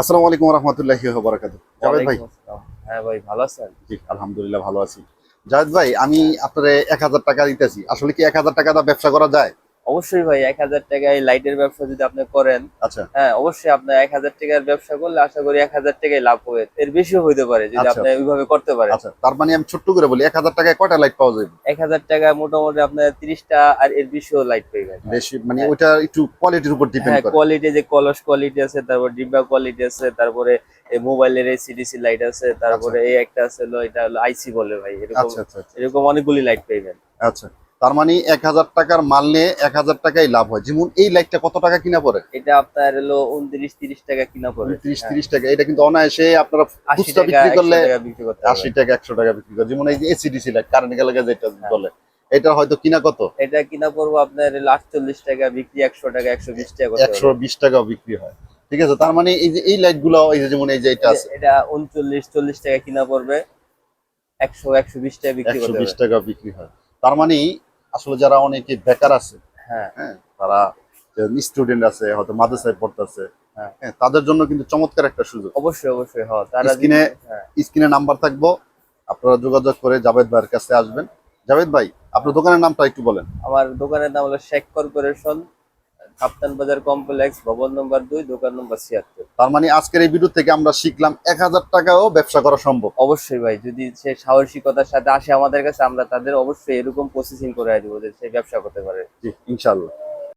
আসসালামু আলাইকুম রহমতুল্লাহি বারাকাতু জাভেদ ভাই? হ্যাঁ ভাই ভালো আছেন? জি আলহামদুলিল্লাহ ভালো আছি। জাভেদ ভাই আমি আপনার এক হাজার টাকা দিতেছি। আসলে কি এক হাজার টাকা দা ব্যবসা করা যায়? অবশ্যই ভাই এক হাজার টাকায় লাইটের ব্যবসা যদি আপনি করেন আচ্ছা। হ্যাঁ অবশ্যই আপনার এক হাজার টাকার ব্যবসা করলে আশা করি এক হাজার টাকায় লাভ হবে। এর বেশিও হইতে পারে যদি আচ্ছা। আপনি ওইভাবে করতে পারেন। আচ্ছা তার মানে আমি ছোট্ট করে বলি এক হাজার টাকায় কয়টা লাইট পাওয়া যাবে? এক হাজার টাকায় মোটামুটি আপনার তিরিশটা আর এর বেশিও লাইট পেয়ে যাবেন। বেশি মানে হ্যাঁ। ওইটা একটু কোয়ালিটির উপর ডিপেন্ড হ্যাঁ করে। কোয়ালিটি যে কলস কোয়ালিটি আছে তারপর ডিব্বা কোয়ালিটি আছে তারপরে এই মোবাইলের এই সিডিসি লাইট আছে তারপরে এই একটা আছে এটা হলো আইসি বলে ভাই এরকম আচ্ছা আচ্ছা আচ্ছা। এরকম অনেকগুলি লাইট পেয়ে যাবেন। আচ্ছা। তার মানে এক হাজার টাকার মাল নিয়ে এক হাজার টাকাই লাভ হয়। যেমন এই লাইটটা কত টাকা কিনা পড়ে? এটা আপনার হলো উনত্রিশ তিরিশ টাকা কিনা পড়ে। ত্রিশ তিরিশ টাকা। এটা কিন্তু অনায়াসে আপনারা আশি খুচরা টাকা বিক্রি করলে। আশি টাকা একশো টাকা বিক্রি করে যেমন এই যে এসিডিসি লাইট কারেন্ট গেলে যেটা হ্যাঁ। বলে এটা হয়তো কিনা কত? এটা কিনা পড়ব আপনার আটচল্লিশ টাকা বিক্রি একশো টাকা একশো বিশ টাকা একশো বিশ টাকাও বিক্রি হয়। ঠিক আছে তার মানে এই যে এই লাইটগুলো এই যে যেমন এই যে এটা আছে। এটা উনচল্লিশ চল্লিশ টাকা কিনা পড়বে। একশো একশো বিশ টাকা বিক্রি একশো বিশ টাকা বিক্রি হয়। তার মানে আসলে যারা অনেকে বেকার আছে হ্যাঁ। হ্যাঁ তারা স্টুডেন্ট আছে হয়তো মাদ্রাসায় পড়তেছে হ্যাঁ। হ্যাঁ তাদের জন্য কিন্তু চমৎকার একটা সুযোগ। অবশ্যই অবশ্যই হ্যাঁ তারা স্ক্রিনে- হ্যাঁ। স্ক্রিনে নাম্বার থাকব আপনারা যোগাযোগ করে জাভেদ ভাইয়ের কাছে আসবেন। জাভেদ ভাই আপনার দোকানের নামটা একটু বলেন। আমার দোকানের নাম হলো শেখ কর্পোরেশন। কাপ্তান বাজার কমপ্লেক্স ভবন নম্বর দুই দোকান নম্বর ছিয়াত্তর। তার মানে আজকের এই ভিডিও থেকে আমরা শিখলাম এক হাজার টাকাও ব্যবসা করা সম্ভব। অবশ্যই ভাই যদি সে সাহসিকতার সাথে আসে আমাদের কাছে আমরা তাদের অবশ্যই এরকম প্রসেসিং করে দেবো যে সে ব্যবসা করতে পারে। ইনশাল্লাহ